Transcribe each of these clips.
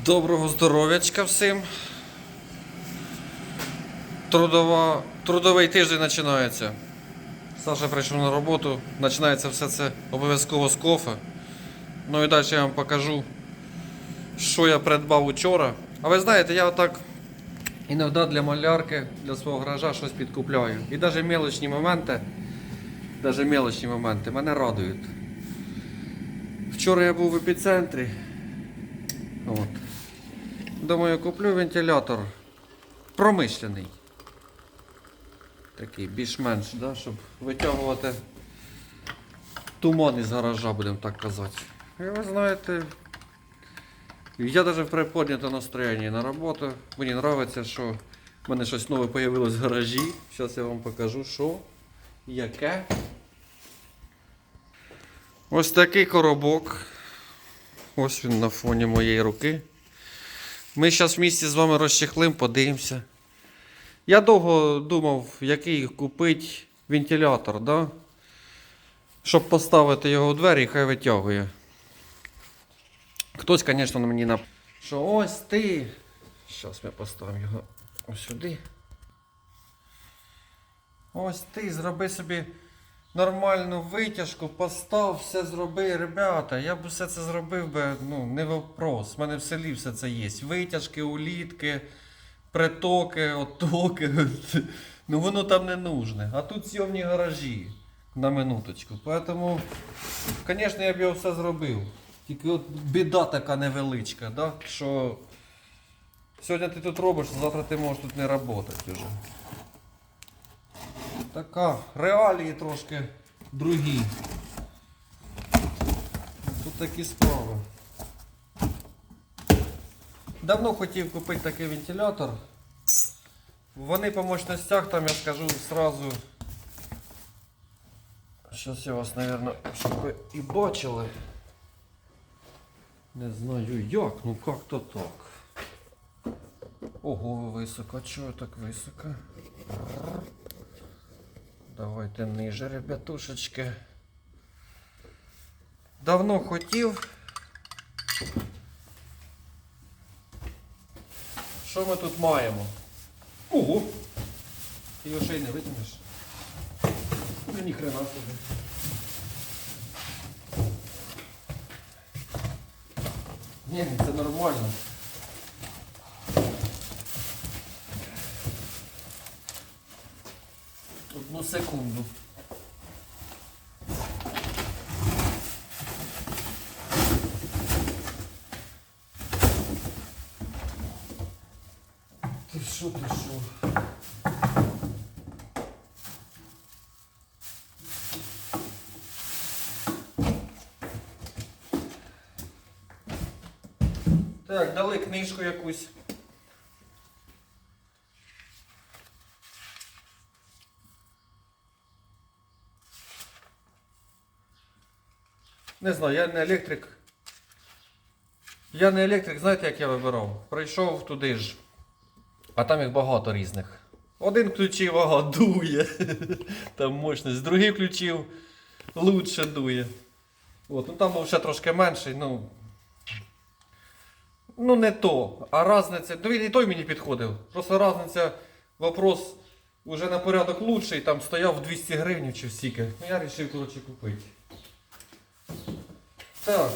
Доброго здоров'ячка всім. Трудова, трудовий тиждень починається. Саша прийшов на роботу. Починається все це обов'язково з кофе. Ну і далі я вам покажу, що я придбав учора. А ви знаєте, я отак іноді для малярки, для свого гаража щось підкупляю. І навіть мелочні моменти, навіть мелочні моменти мене радують. Вчора я був в епіцентрі. От. Думаю, куплю вентилятор промишлений. Такий більш-менш, да, щоб витягувати туман із гаража, будемо так казати. І ви знаєте, я навіть в приподнятому настроєнні на роботу. Мені подобається, що в мене щось нове з'явилось в гаражі. Зараз я вам покажу, що, яке. Ось такий коробок. Ось він на фоні моєї руки. Ми зараз в місті з вами розчехлим, подивимося. Я довго думав, який купити вентилятор, да? щоб поставити його у двері, хай витягує. Хтось, звісно, мені нап... що ось ти. Зараз ми поставимо його ось сюди. Ось ти зроби собі нормальну витяжку, постав, все зроби, ребята. Я б все це зробив би, ну, не вопрос. У мене в селі все це є. Витяжки, улітки, притоки, оттоки. Ну воно там не нужне. А тут зйомні гаражі на минуточку. Поэтому, звісно, я б його все зробив. Тільки от біда така невеличка, да? що сьогодні ти тут робиш, завтра ти можеш тут не працювати вже. Така, реалії трошки другі. Тут такі справи. Давно хотів купити такий вентилятор. Вони по мощностях, там я скажу сразу. Зараз я вас, мабуть, щоб ви і бачили. Не знаю як, ну як то так. Ого, високо, чого так високо? Давайте ниже, ребятушечки. Давно хотів. Що ми тут маємо? Ого! Ти його ще й не витягнеш. Ну ні хрена собі. Ні, це нормально. Одну секунду. Ти що, ти? Так, дали книжку якусь. Не знаю, я не електрик. Я не електрик, знаєте, як я вибирав? Прийшов туди ж, а там їх багато різних. Один включив, ага, дує. Там мощність. Другий включив, лучше дує. От, ну там був ще трошки менший, ну. Ну не то. А різниця. Ну він і той мені підходив. Просто різниця, вопрос уже на порядок лучший, там стояв 200 гривень чи стільки. Ну я вирішив, коротше, купити. Так.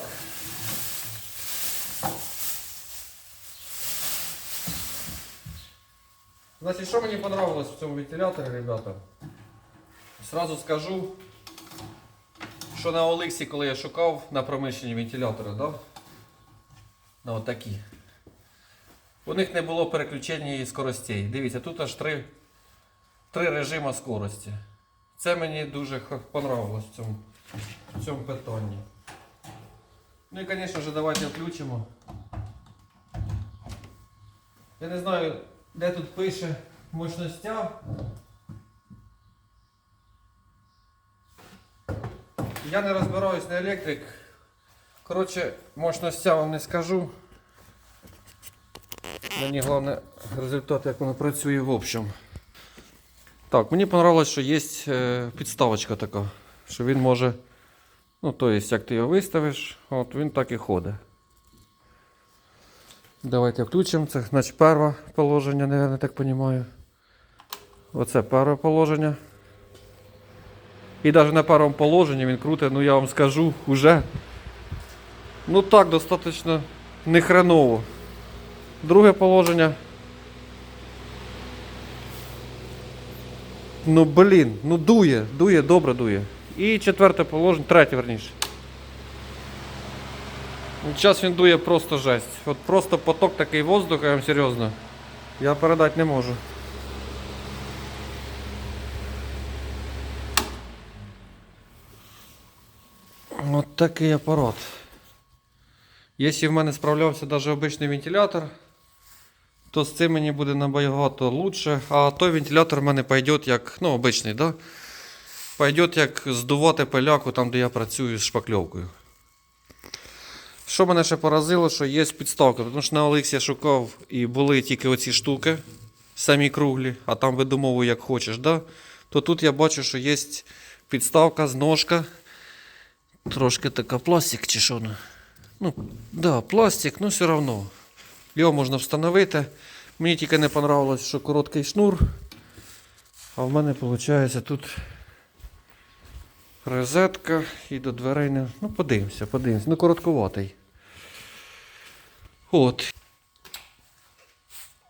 Значить, що мені понравилось в цьому вентиляторі, ребята? Сразу скажу, що на Олексі, коли я шукав на промишленні вентилятори, да? на отакі. У них не було переключення скоростей. Дивіться, тут аж три, три режима скорості. Це мені дуже понравилось в цьому, в цьому питанні. Ну і, звісно ж, давайте включимо. Я не знаю, де тут пише мощностя. Я не розбираюсь на електрик. Коротше, мощностя вам не скажу. Мені головне результат, як воно працює в общем. Так, мені понравилось, що є е, підставочка така, що він може. Ну, то есть, як ти його виставиш, от він так і ходить. Давайте включимо. Це значить перше положення, наверное, так розумію. Оце перше положення. І навіть на першому положенні він крутить, ну я вам скажу, уже. Ну так, достатньо не хреново. Друге положення. Ну блін, ну дує, дує, добре дує. І четверте положення, третє верніше. Зараз він дує просто жесть. От просто поток такий воздуха, я вам серйозно. Я передати не можу. От такий апарат. Якщо в мене справлявся навіть обичний вентилятор, то з цим мені буде набагато лучше. А той вентилятор в мене пойде як, ну, обичний, да? Пойде як здувати пиляку там, де я працюю з шпакльовкою. Що мене ще поразило, що є підставка, тому що на Олексі я шукав і були тільки оці штуки, самі круглі, а там видумовуй як хочеш, да? то тут я бачу, що є підставка з ножка. Трошки така пластик чи що вона? Ну, да, пластик, ну все одно. Його можна встановити. Мені тільки не понравилось, що короткий шнур. А в мене виходить тут розетка і до дверей не. Ну, подивимося, подивимося. Ну, короткуватий. От.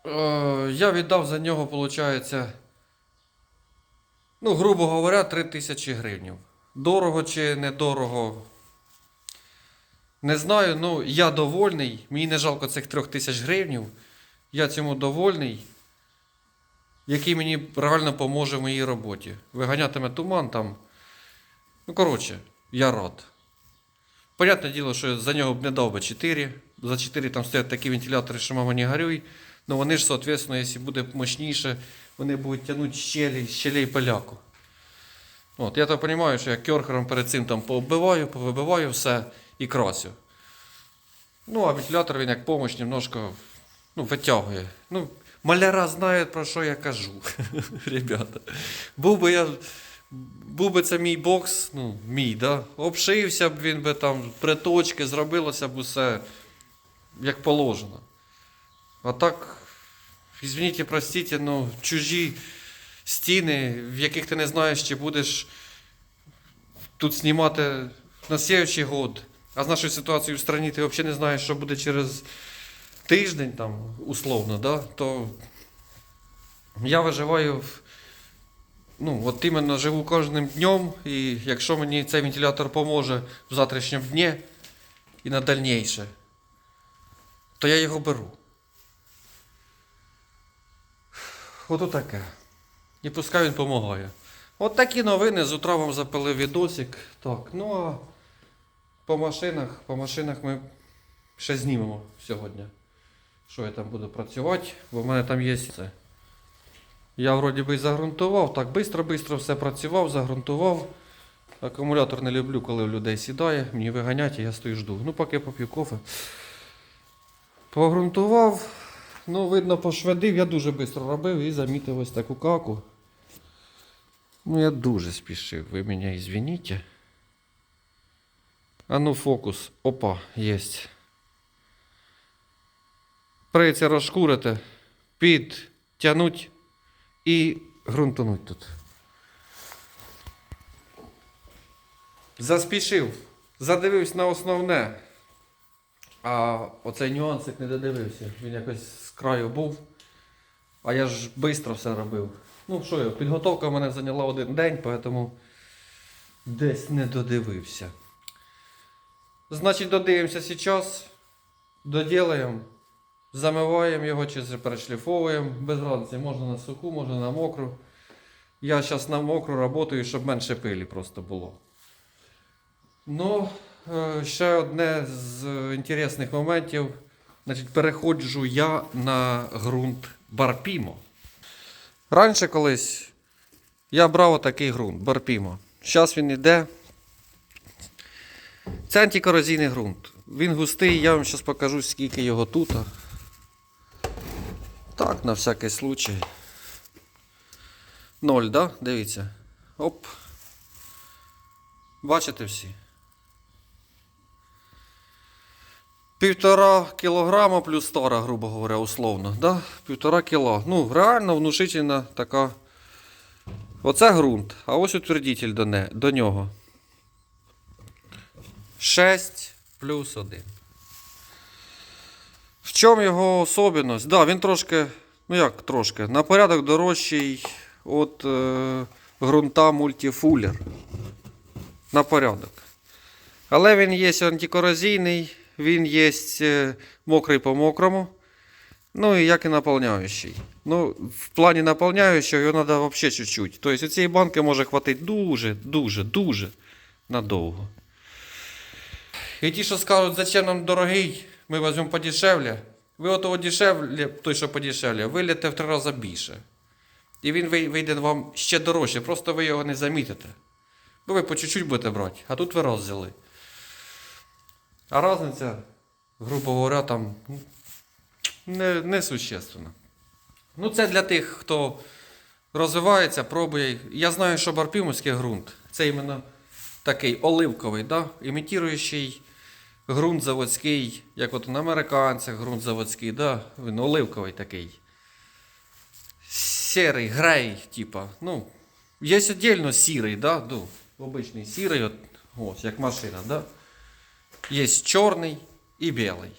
Е, я віддав за нього, виходить, ну, грубо говоря, 3 тисячі гривень. Дорого чи недорого. Не знаю, ну я довольний. Мені не жалко цих 3 тисяч гривень. Я цьому довольний. Який мені реально поможе в моїй роботі. Виганятиме туман там. Ну, коротше, я рад. Понятне діло, що за нього б не дав би 4. За 4 там стоять такі вентилятори, що мама не горюй. Ну вони ж, соответственно, якщо буде мощніше, вони будуть тягнути щелі, щелей поляку. От, я то розумію, що я керхером перед цим там пооббиваю, повибиваю все і красю. Ну, а вентилятор він як помощь немножко ну, витягує. Ну, маляра знає, про що я кажу. Ребята. Був би я. Був би це мій бокс, ну, мій, да? обшився б він би там, приточки, зробилося б усе як положено. А так, извините, простите, ну, чужі стіни, в яких ти не знаєш, чи будеш тут знімати на слідчий год. А з нашою ситуацією в країні ти взагалі не знаєш, що буде через тиждень, там, условно, да? то я виживаю в. Ну, от іменно живу кожним днем, і якщо мені цей вентилятор поможе в завтрашньому дні і на дальніше, то я його беру. Ото таке. І пускай він допомагає. От такі новини. З утра вам запилив відосик. Так, ну а по машинах, по машинах ми ще знімемо сьогодні. Що я там буду працювати, бо в мене там є це. Я вроді би і загрунтував, так швидко-швидко все працював, загрунтував. Акумулятор не люблю, коли в людей сідає, мені виганять, і я стою жду. Ну, поки поп'ю кофе. Погрунтував. Ну, видно, пошведив, я дуже швидко робив і замітив ось таку каку. Ну, я дуже спішив, ви мене извините. А ну фокус. Опа, єсть. Прийдеться розшкурити, підтягнуть і ґрунтануть тут. Заспішив, задивився на основне. А оцей нюансик не додивився. Він якось з краю був. А я ж швидко все робив. Ну що я, підготовка мене зайняла один день, тому десь не додивився. Значить, додивимося зараз, доділаємо, замиваємо його чи перешліфовуємо. Без разниці, можна на суху, можна на мокру. Я зараз на мокру працюю, щоб менше пилі просто було. Ну, е, ще одне з інтересних моментів. Значить, переходжу я на ґрунт Барпімо. Раніше колись я брав отакий ґрунт Барпімо. Зараз він йде. Це антикорозійний ґрунт. Він густий, я вам зараз покажу, скільки його тут. Так, на всякий случай. Ноль, да? Дивіться. Оп. Бачите всі? Півтора кілограма плюс тара, грубо говоря, условно. Да? Півтора кіло. Ну, реально внушительна така. Оце ґрунт, а ось утвердитель до, не, до нього. 6 плюс 1. Чому його особливість? Да, він трошки, ну як трошки, на порядок дорожчий від е, ґрунта мультифулер. На порядок. Але він є антикорозійний, він є е, мокрий по мокрому. Ну і як і наповняючий. Ну, в плані наповняючого його треба взагалі чуть-чуть. Тобто цієї банки може хватити дуже, дуже, дуже надовго. І ті, що скажуть, зачем нам дорогий, ми візьмемо подешевле. Ви отого дешевле, той, що подешевле, виліте в три рази більше. І він вийде вам ще дорожче, просто ви його не замітите. Бо ви по чуть-чуть будете брати, а тут ви раз взяли. А різниця, грубо говоря, там ну, не, не существенна. Ну, це для тих, хто розвивається, пробує. Я знаю, що барпімовський ґрунт це іменно такий оливковий, да? імітуючий ґрунт заводський, як от на американцях ґрунт заводський, да? він оливковий такий. Серий, грей, типа. Ну, є віддільно сірий, да? Ну, обичний сірий, от, ось, як машина, да? Є чорний і білий.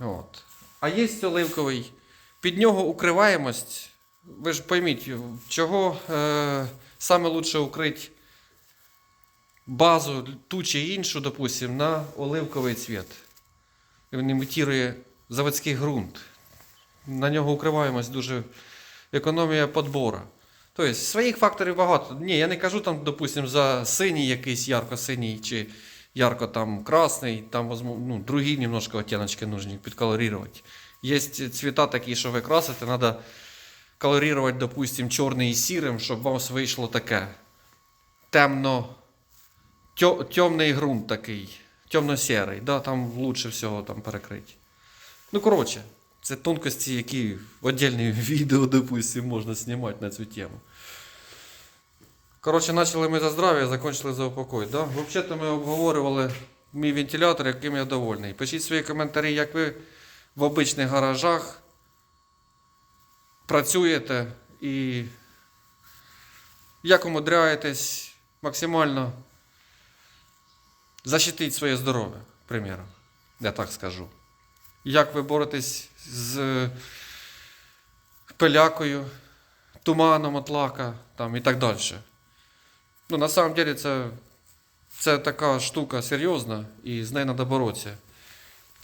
От. А є оливковий. Під нього укриваємость. Ви ж пойміть, чого е, саме лучше укрити базу ту чи іншу, допустим, на оливковий цвіт. Він імітує заводський ґрунт. На нього укриваємось дуже економія подбора. Тобто своїх факторів багато. Ні, я не кажу там, допустим, за синій якийсь ярко-синій чи ярко там красний, там ну, другі немножко оттеночки нужні підколорувати. Є цвіта такі, що ви красите, треба колорувати, допустим, чорний і сірим, щоб вам вийшло таке темно, темний ґрунт такий, темно-сірий, да, там лучше всього там перекрити. Ну, коротше, це тонкості, які в віддільне відео, допустим, можна знімати на цю тему. Коротше, почали ми за здрав'я, закінчили за упокой. Да? Взагалі ми обговорювали мій вентилятор, яким я довольний. Пишіть свої коментарі, як ви в обичних гаражах працюєте і як умудряєтесь максимально защитити своє здоров'я, к примеру. Я так скажу. Як ви боретесь з е, пилякою, туманом от лака там, і так далі. Ну, на самом деле це, це така штука серйозна, і з нею треба боротися.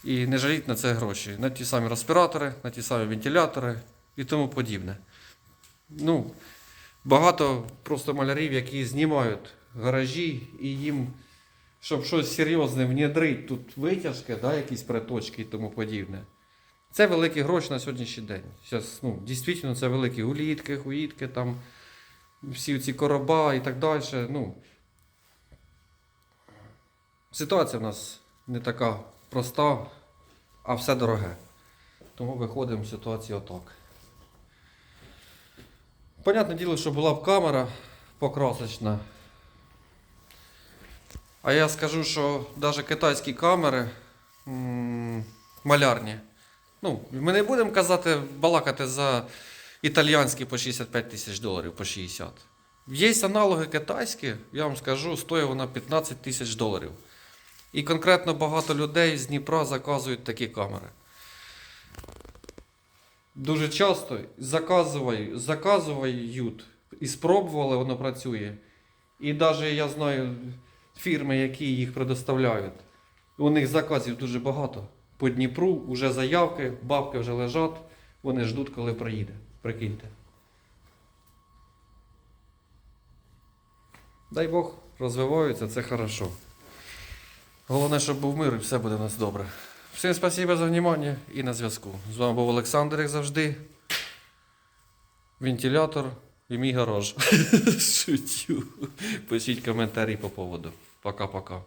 І не жаліть на це гроші. На ті самі респіратори, на ті самі вентилятори і тому подібне. Ну, багато просто малярів, які знімають гаражі, і їм, щоб щось серйозне внедрити, тут витяжки, да, якісь приточки і тому подібне. Це великі гроші на сьогоднішній день. Зараз, ну, дійсно, це великі улітки, хуїтки, там, всі ці короба і так далі. Ну, ситуація в нас не така проста, а все дороге. Тому виходимо з ситуації отак. Понятне діло, що була б камера покрасочна. А я скажу, що навіть китайські камери малярні. Ну, ми не будемо казати, балакати за італіянські по 65 тисяч доларів, по 60. Є аналоги китайські, я вам скажу, стоїть вона 15 тисяч доларів. І конкретно багато людей з Дніпра заказують такі камери. Дуже часто заказують, заказують і спробували, воно працює. І навіть я знаю фірми, які їх предоставляють. У них заказів дуже багато. По Дніпру вже заявки, бабки вже лежать, вони ждуть, коли приїде. Прикиньте. Дай Бог, розвиваються, це хорошо. Головне, щоб був мир і все буде у нас добре. Всім спасибо за внимание і на зв'язку. З вами був Олександр, як завжди. Вентилятор і мій гараж. Шутю. Пишіть коментарі по поводу. Пока-пока.